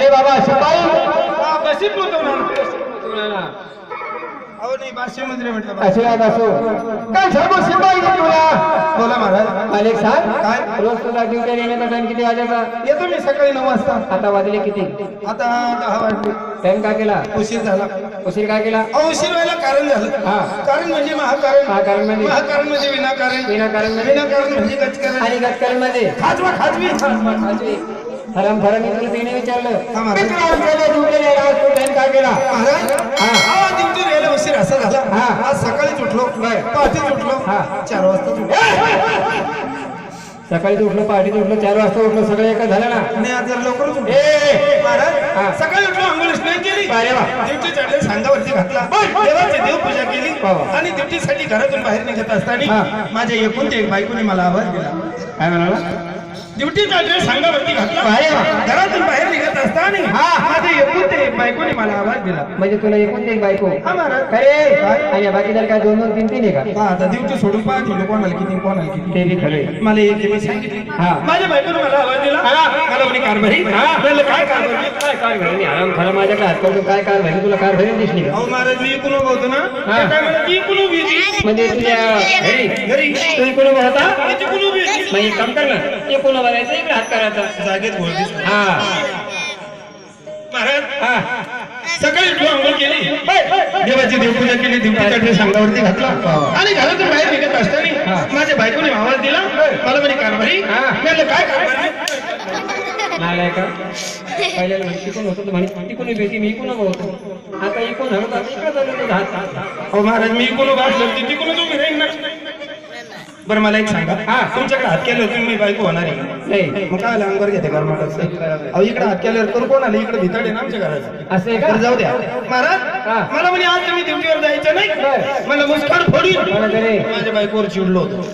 अरे बाबा शिपाई. ना अहो नाही भाषेमध्ये म्हटलं बा. असे. काय सांगू शिपाई तुला? बोला महाराज. अनेक सांग काय? रोज तुला ड्युटी येण्याचा टाइम किती वाजायचा येतो मी सकाळी नऊ वाजता. आता वाजले किती? आता दहा वाजले. टाइम काय केला? उशीर झाला. उशीर काय केला? अहो उशीर व्हायला कारण झालं. हा. कारण म्हणजे महाकारण. महाकारण म्हणजे? महाकारण म्हणजे विनाकारण. विनाकारण म्हणजे? विनाकारण म्हणजे गचकारण आणि गतकाल मध्ये खाजवा. खाजवी. हराम फराम मी तुला तिने हा, विचारलं. महाराज. मी तुला विचारलं, तू गेले, आज तू टाइम काय केला महाराज हा. हा उशीर असा झाला. हा. आज सकाळीच उठलो. पहाटेच उठलो. हा. चार वाजता उठलो. सकाळी उठलो पहाटे उठलो चार वाजता उठलो. सगळं एकच झालं ना? आणि आज जरा लवकरच उठलो. ए! हा. महाराज सकाळी उठलो आंघोळ स्नान केली. अरे वा. सांगावरती घातला. देवाची देवपूजा केली. वा वा. आणि ड्युटीसाठी घरातून बाहेर निघत असताना हा. माझ्या एकूण ते एक बायकोने मला आवाज दिला. काय म्हणाला? ड्युटीचा ड्रेस सांगावरती घातला. वा. घरातून बाहेर निघत असताना. हा. माझे एकूण ते बायकोने मला आवाज दिला. म्हणजे तुला एकूण एक बायको? हा महाराज. अरे आणि या बाकी जर काय दोन दोन तीन तीन आहे का? हा, आता ड्युटी सोडून पाहते कोणाला किती कोणाला किती. ते बी खरे मला एक मी सांगितले. हा. माझ्या बायकोने मला आवाज दिला. हा. मला म्हणे कारभारी म्हणलं काय कारभारी काय काय भरणी आराम खरं माझ्याकडे हात करतो काय कार भरणी तुला कार भरणी दिसली का? अहो महाराज मी इकडून होतो ना. हा. ती. म्हणजे तुझ्या घरी? घरी. तू इकडून उभा होता? मी तिकडून उभी होती. मग एक काम कर ना. उभा राहायचं इकडे हात करायचा जागेत. हा. महाराज हा. सकाळी उठलो अंघोळ केली. देवाची देवपूजा केली ड्युटीचा ड्रेस अंगावरती घातला आणि घरातून बाहेर निघत. असताना माझ्या बायकोने आवाज दिला मला म्हणे कारभारी काय कारभारी? नालाय का पहिल्याला म्हणजे होतो? भेटी? मी उभा होतो. आता इकडे होतं हात. अहो महाराज मी इकडून उभा असलो ती बरं मला एक सांगा. हा. तुमच्याकडे हात केलं तुम्ही बायको होणार. आहे मग काय आलं अंगावर घेते अहो इकडे हात केल्यावर करू कोण आलं? इकडे भिताड आहे ना आमच्या घराचं असं तर जाऊ द्या. महाराज. मला म्हणे आज तुम्ही ड्युटीवर जायचं नाही. मला मुस्कान फोडून. तरी माझ्या बायकोवर चिडलो होतो.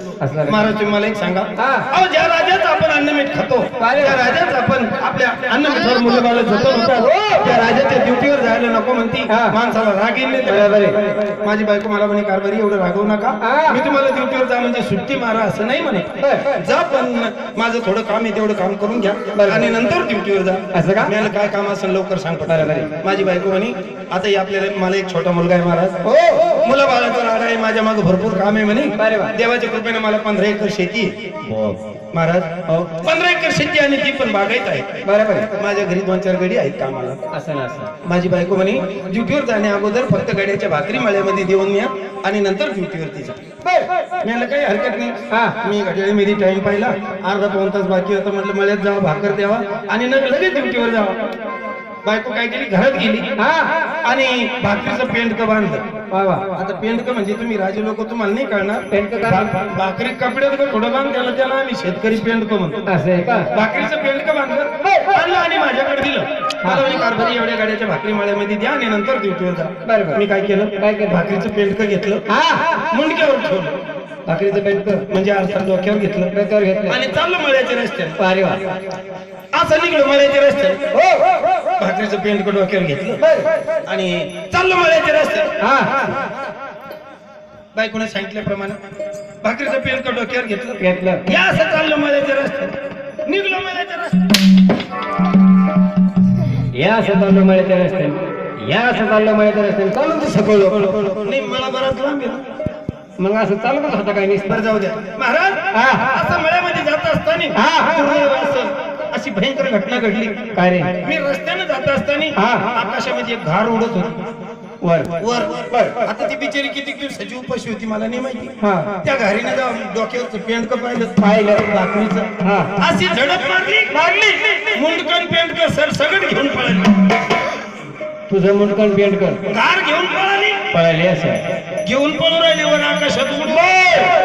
महाराज तुम्ही मला एक सांगा. हा. अहो ज्या राजाचं अन्नमीठ खातो. त्या राजाचं आपण आपल्या अन्नमीठवर मुलं बाळ जतन होतात त्या राजाच्या ड्युटीवर जायला नको म्हणती हा. माणसाला राग येईल. माझी बायको मला म्हणे कारभारी एवढं रागवू नका हा. मी तुम्हाला ड्युटीवर जा म्हणजे सुट्टी मारा असं नाही म्हणे बरं. जा पण माझं थोडं काम आहे तेवढं काम करून घ्या. आणि नंतर ड्युटीवर जा असं का? मी म्हणलं, काय काम असेल लवकर सांग. माझी बायको म्हणे आता हे आपल्याला मला एक छोटा मुलगा आहे महाराज हो मुलं बाळाचा राडा आहे माझ्या मागे भरपूर काम आहे म्हणे. देवाच्या कृपेने मला पंधरा एकर शेती. महाराज हो पंधरा एकर शेती आणि ती पण बागायत आहे. बरोबर आहे माझ्या घरी दोन चार गडी आहेत कामाला. असं ना असं. माझी बायको म्हणे ड्युटीवर जाण्या अगोदर फक्त गड्याच्या भाकरी मळ्यामध्ये देऊन या आणि नंतर ड्युटीवरती जा. काही हरकत नाही. हा. मी घड्याळी मध्ये टाइम पाहिला. अर्धा पाऊन तास बाकी होता. म्हटलं मळ्यात जावं भाकर द्यावा आणि नंतर लगेच ड्युटीवर जावा. बायको काय केली घरात गेली हा आणि भाकरीचं पेंट बांधलं वा वा. आता पेंट म्हणजे तुम्ही राजे लोक तुम्हाला नाही कळणार. पेंट का? भा- भाकरी कपड्यात का थोडं बांध त्याला त्याला आम्ही शेतकरी पेंट म्हणतो. असं आहे का? भाकरीचं पेंट का बांधलं आणलं आणि माझ्याकडे दिलं. मला कारभारी एवढ्या गाड्याच्या भाकरी मळ्यामध्ये द्या आणि नंतर ड्युटीवर जा बरोबर. मी काय केलं? काय केलं? भाकरीचं पेंट का घेतलं. हा. मुंडक्यावर ठेवलं. भाकरीचं पेंट म्हणजे अर्थात डोक्यावर घेतलं. डोक्यावर घेतलं. आणि चाललं मळ्याच्या रस्त्याने. अरे वा. असं निघलो मळ्याच्या रस्त्याने. हो. भाकरीचं पेंट डोक्यावर घेतलं. आणि चाललं रस्त्याने हा. बायकोने सांगितल्याप्रमाणे भाकरीचं पेंट डोक्यावर घेतलं. घेतलं. या असं चाललं मळ्याच्या रस्त्याने निघलो मळ्याच्या रस्त्याने या असं चाललो मळ्याच्या रस्त्याने या असं चाललो मळ्याच्या रस्त्याने चालून तू सकळलो नाही मला बराच लांब. मग असं चालतच होता काय? बरं नाही जाऊ द्या. महाराज हा. असं मळ्यामध्ये जात असताना अशी भयंकर घटना घडली. काय रे? मी रस्त्याने जात असताना. आकाशामध्ये एक घार उडत होती. वर. वर. वर. आता ती बिचारी किती दिवसाची उपाशी होती मला नाही माहिती. हा. त्या घारीने डोक्यावरचं पेंट पाहिलं पाहिलं. हा. अशी झडप मारली. मारली. मुंडकन पेंट का सर सगळं घेऊन पळाली. तुझं मुंडकण पेंट कर. घार घेऊन पळाली. पळाली असं. घेऊन पळून राहिली वर आकाशात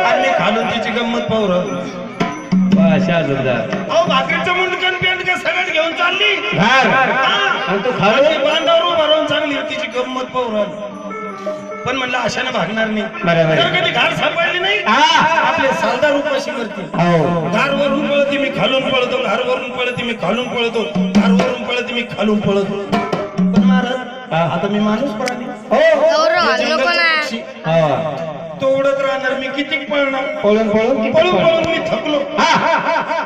आणि खालून तिची गंमत पाहू राहिलो. अशा जोरदार. अहो भाकरीचं मुंडकन का सगळं घेऊन चालली. घार हा. आणि तू खालो. बांधावर उभा राहून चांगली तिची गंमत राहिलो. पण म्हणलं अशाने भागणार नाही. बरोबर. कधी घार सापडली नाही हा आपले सालदार उपाशी करतील हो. घार वरून पळते मी खालून पळतो. घार वरून पळते मी खालून पळतो. घार वरून पळते मी खालून पळतो. पण महाराज हा. आता मी माणूस प्राणी. हो गौरव हे आणलो जंगल पण आहे. पक्षी. हा. तो उडत राहणार मी किती पळणार? पळून पळून किती पळून पळ- पळून मी थकलो. हा, हा, हा, हा.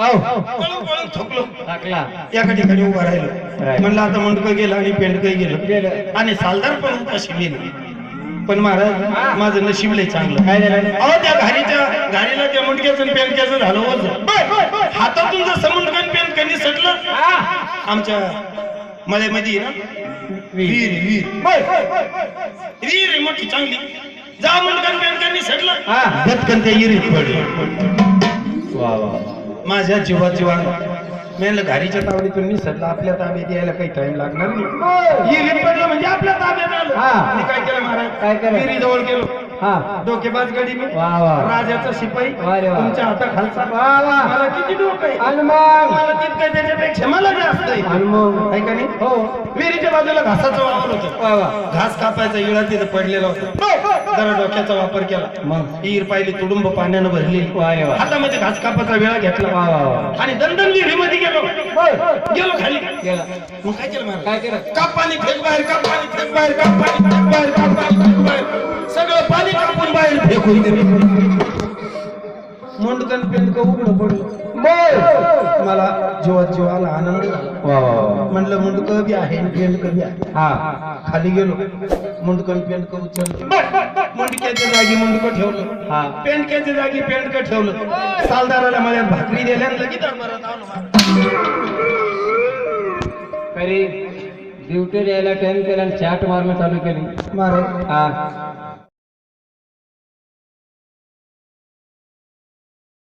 पळून पळून थकलो. टाकला एका ठिकाणी उभा राहिलो. म्हणलं आता मुंडकं गेलं आणि पेंडकं गेलं. आणि सालदार पण उपाशी गेले पण महाराज माझं नशीब लय चांगलं. काय झालं? अहो त्या घारीच्या घारीला त्या मुंडक्याचं पेंडक्याचं झालं ओझ हातातून जसं मुंडकन पेंडकं निसटलं आमच्या मळ्यामध्ये ना विहीर विहीर आहे मोठी चांगली. जा मुंडकन पेंडकन निसटलं हा. पटकन त्या विहिरीत पडलं. वा वा. माझ्या जीवात जीवा मी घारीच्या तावडीतून मी सध्या आपल्या ताब्यात यायला काही टाइम लागणार नाही. विहिरीत पडलं म्हणजे आपल्या ताब्यात आलं. हा. काय केलं महाराज? काय केलं? विहिरीजवळ गेलो. हा. डोकेबाज गडी मी. वा वा राजाचा शिपाई. वा रे वा. तुमच्या हाताखालचा वा वा. मला किती डोकं आहे? आणि मग? मला तितकं त्याच्यापेक्षा मला जास्त आहे आणि मग? आहे का नाही? हो. विहिरीच्या बाजूला घासाचा वापर होतो. वा वा. घास कापायचा इळा तिथं पडलेला होता. जरा डोक्याचा वापर केला. मग? विहीर पाहिली तुडुंब पाण्यानं भरली. वा रे वा हातामध्ये घास कापाचा वेळा घेतला. वा वा वा आणि दंदन विहिरीमध्ये गेलो. गेलो खाली. गेला. मग काय केलं महाराज काय केलं? काप पाणी फेक बाहेर काप पाणी फेक बाहेर काप पाणी फेक बाहेर काप पाणी फेक बाहेर. सगळं पाणी कापून बाहेर फेकून दिलं. मुंडकन पेंडकं उघडं पडलं. बोल मला जीवात जीवाला आनंद झाला. म्हणलं मुंडकं बी आहे पेंडकं बी आहे. हा. खाली गेलो. मुंडकन पेंडकं उचललं. मुंडक्याच्या जागी मुंडकं ठेवलं. हा. पेंडक्याच्या जागी पेंडकं ठेवलं. सालदाराला मला भाकरी दिल्या. लगेच. तरी ड्युटी द्यायला टाइम केला आणि चॅट मारणं चालू केली. महाराज हा.